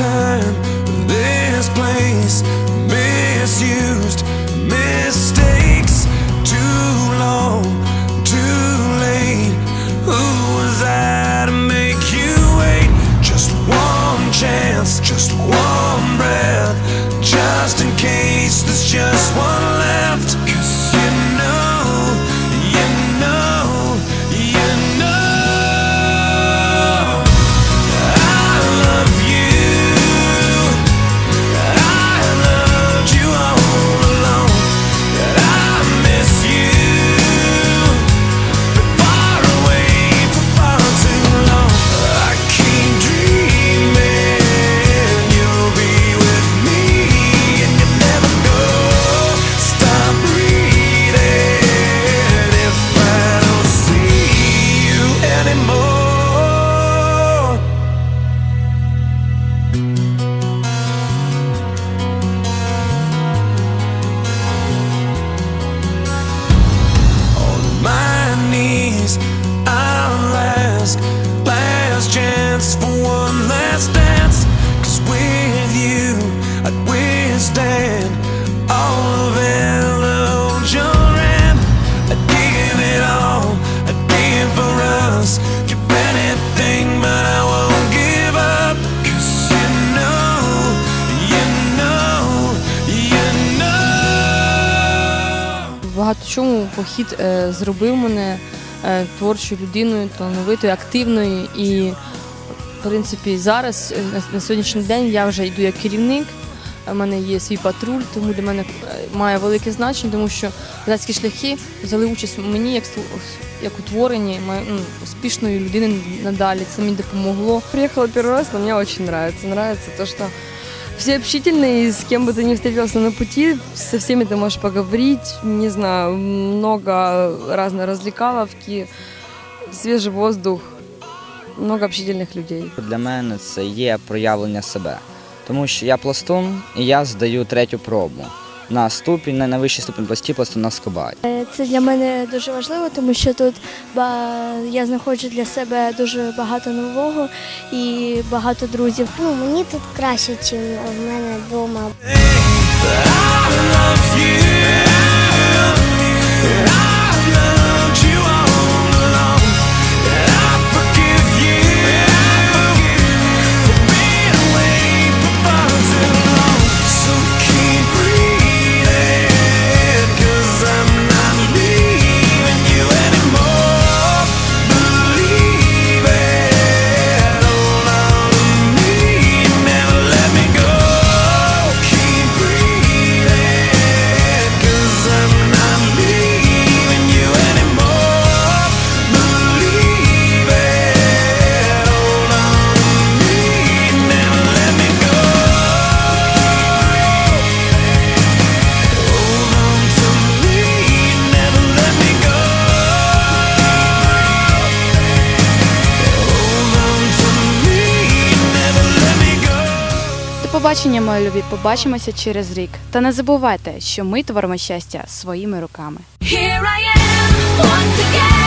time, this place misused, misused. Last chance for one last dance. Cause with you, I'd withstand all of illusion. And I'd give it all, I'd give for us. Give anything, but I won't give up. Cause you know, you know, you know. Багато чому похід е, зробив мене е, творчою людиною, талановитою, активною. І, в принципі, зараз, е, на, сьогоднішній день, я вже йду як керівник. У мене є свій патруль, тому для мене е, має велике значення, тому що козацькі шляхи взяли участь мені як, як у творенні ма- ну, успішної людини надалі. Це мені допомогло. Приехала первый раз, но мне очень нравится. Нравится то, что все общительные, и с кем бы ты ни встретился на пути, со всеми ты можешь поговорить, не знаю, много разной развлекаловки, свежий воздух, много общительных людей. Для мене це є проявлення себе, тому що я пластун і я здаю третю пробу на ступінь, на найвищий ступінь пласті пластуна Скобай. Це для мене дуже важливо, тому що тут я знаходжу для себе дуже багато нового і багато друзів. Ну, мені тут краще, ніж в мене вдома. I love you. Побачення, мої любі. Побачимося через рік. Та не забувайте, що ми творимо щастя своїми руками. Here I am once again.